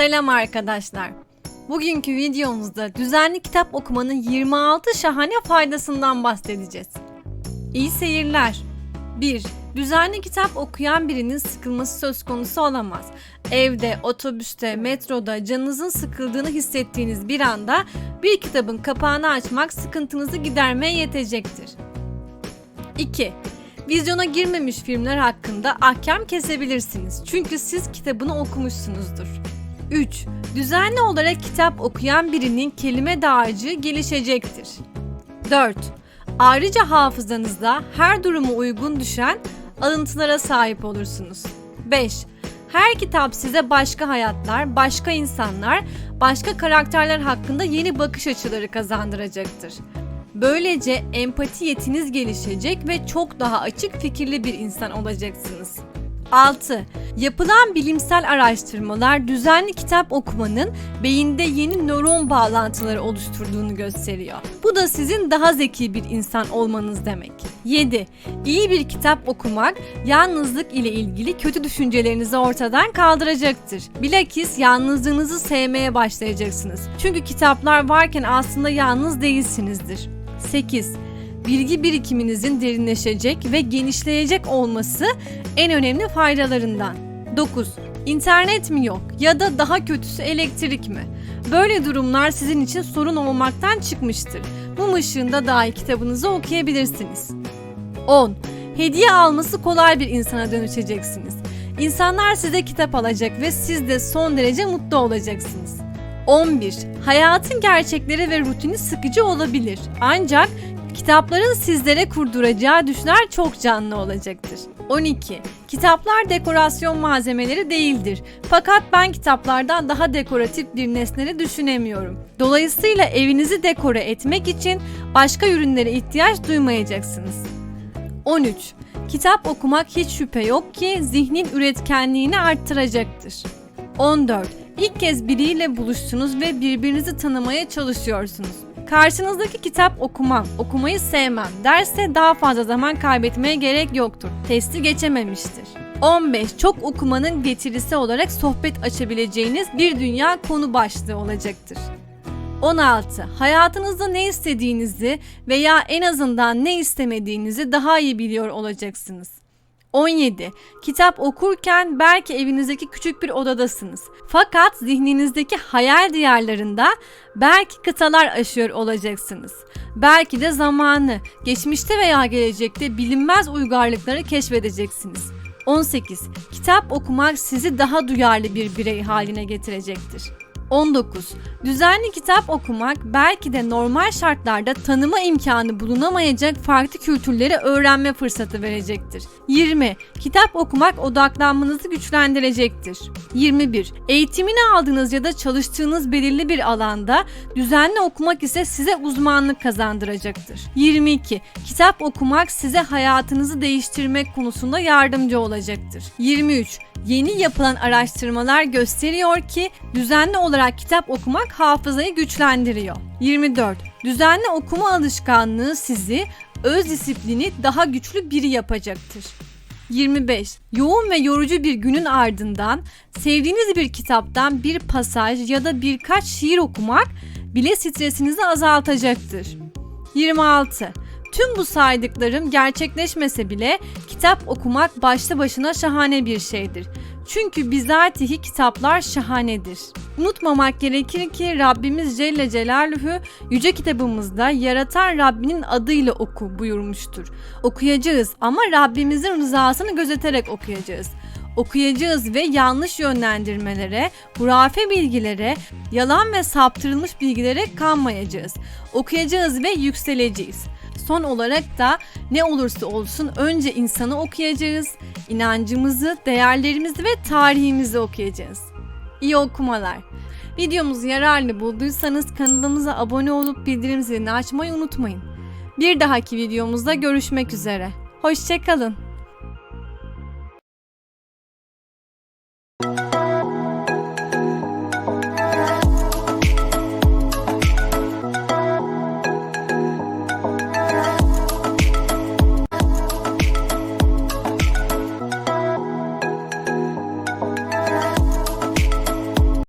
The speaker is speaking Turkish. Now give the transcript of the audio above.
Selam arkadaşlar. Bugünkü videomuzda düzenli kitap okumanın 26 şahane faydasından bahsedeceğiz. İyi seyirler. 1. Düzenli kitap okuyan birinin sıkılması söz konusu olamaz. Evde, otobüste, metroda canınızın sıkıldığını hissettiğiniz bir anda bir kitabın kapağını açmak sıkıntınızı gidermeye yetecektir. 2. Vizyona girmemiş filmler hakkında ahkam kesebilirsiniz. Çünkü siz kitabını okumuşsunuzdur. 3. Düzenli olarak kitap okuyan birinin kelime dağarcığı gelişecektir. 4. Ayrıca hafızanızda her duruma uygun düşen alıntılara sahip olursunuz. 5. Her kitap size başka hayatlar, başka insanlar, başka karakterler hakkında yeni bakış açıları kazandıracaktır. Böylece empati yetiniz gelişecek ve çok daha açık fikirli bir insan olacaksınız. 6. Yapılan bilimsel araştırmalar düzenli kitap okumanın beyinde yeni nöron bağlantıları oluşturduğunu gösteriyor. Bu da sizin daha zeki bir insan olmanız demek. 7. İyi bir kitap okumak yalnızlık ile ilgili kötü düşüncelerinizi ortadan kaldıracaktır. Bilakis yalnızlığınızı sevmeye başlayacaksınız. Çünkü kitaplar varken aslında yalnız değilsinizdir. 8. Bilgi birikiminizin derinleşecek ve genişleyecek olması en önemli faydalarından. 9. İnternet mi yok ya da daha kötüsü elektrik mi? Böyle durumlar sizin için sorun olmaktan çıkmıştır. Mum ışığında dahi kitabınızı okuyabilirsiniz. 10. Hediye alması kolay bir insana dönüşeceksiniz. İnsanlar size kitap alacak ve siz de son derece mutlu olacaksınız. 11. Hayatın gerçekleri ve rutini sıkıcı olabilir. Ancak kitapların sizlere kurduracağı düşler çok canlı olacaktır. 12. Kitaplar dekorasyon malzemeleri değildir. Fakat ben kitaplardan daha dekoratif bir nesneleri düşünemiyorum. Dolayısıyla evinizi dekore etmek için başka ürünlere ihtiyaç duymayacaksınız. 13. Kitap okumak hiç şüphe yok ki zihnin üretkenliğini arttıracaktır. 14. İlk kez biriyle buluştunuz ve birbirinizi tanımaya çalışıyorsunuz. Karşınızdaki kitap okumam, okumayı sevmem derse daha fazla zaman kaybetmeye gerek yoktur. Testi geçememiştir. 15. Çok okumanın getirisi olarak sohbet açabileceğiniz bir dünya konu başlığı olacaktır. 16. Hayatınızda ne istediğinizi veya en azından ne istemediğinizi daha iyi biliyor olacaksınız. 17. Kitap okurken belki evinizdeki küçük bir odadasınız. Fakat zihninizdeki hayal diyarlarında belki kıtalar aşıyor olacaksınız. Belki de zamanı, geçmişte veya gelecekte bilinmez uygarlıkları keşfedeceksiniz. 18. Kitap okumak sizi daha duyarlı bir birey haline getirecektir. 19. Düzenli kitap okumak belki de normal şartlarda tanıma imkanı bulunamayacak farklı kültürleri öğrenme fırsatı verecektir. 20. Kitap okumak odaklanmanızı güçlendirecektir. 21. Eğitimini aldığınız ya da çalıştığınız belirli bir alanda düzenli okumak ise size uzmanlık kazandıracaktır. 22. Kitap okumak size hayatınızı değiştirmek konusunda yardımcı olacaktır. 23. Yeni yapılan araştırmalar gösteriyor ki düzenli olarak kitap okumak hafızayı güçlendiriyor. 24. Düzenli okuma alışkanlığı sizi öz disiplini daha güçlü biri yapacaktır. 25. Yoğun ve yorucu bir günün ardından sevdiğiniz bir kitaptan bir pasaj ya da birkaç şiir okumak bile stresinizi azaltacaktır. 26. Tüm bu saydıklarım gerçekleşmese bile kitap okumak başlı başına şahane bir şeydir. Çünkü bizatihi kitaplar şahanedir. Unutmamak gerekir ki Rabbimiz Celle Celaluhu yüce kitabımızda yaratan Rabbinin adıyla oku buyurmuştur. Okuyacağız ama Rabbimizin rızasını gözeterek okuyacağız okuyacağız ve yanlış yönlendirmelere, hurafe bilgilere, yalan ve saptırılmış bilgilere kanmayacağız. Okuyacağız ve yükseleceğiz. Son olarak da ne olursa olsun önce insanı okuyacağız, inancımızı, değerlerimizi ve tarihimizi okuyacağız. İyi okumalar. Videomuzu yararlı bulduysanız kanalımıza abone olup bildirim zilini açmayı unutmayın. Bir dahaki videomuzda görüşmek üzere. Hoşçakalın.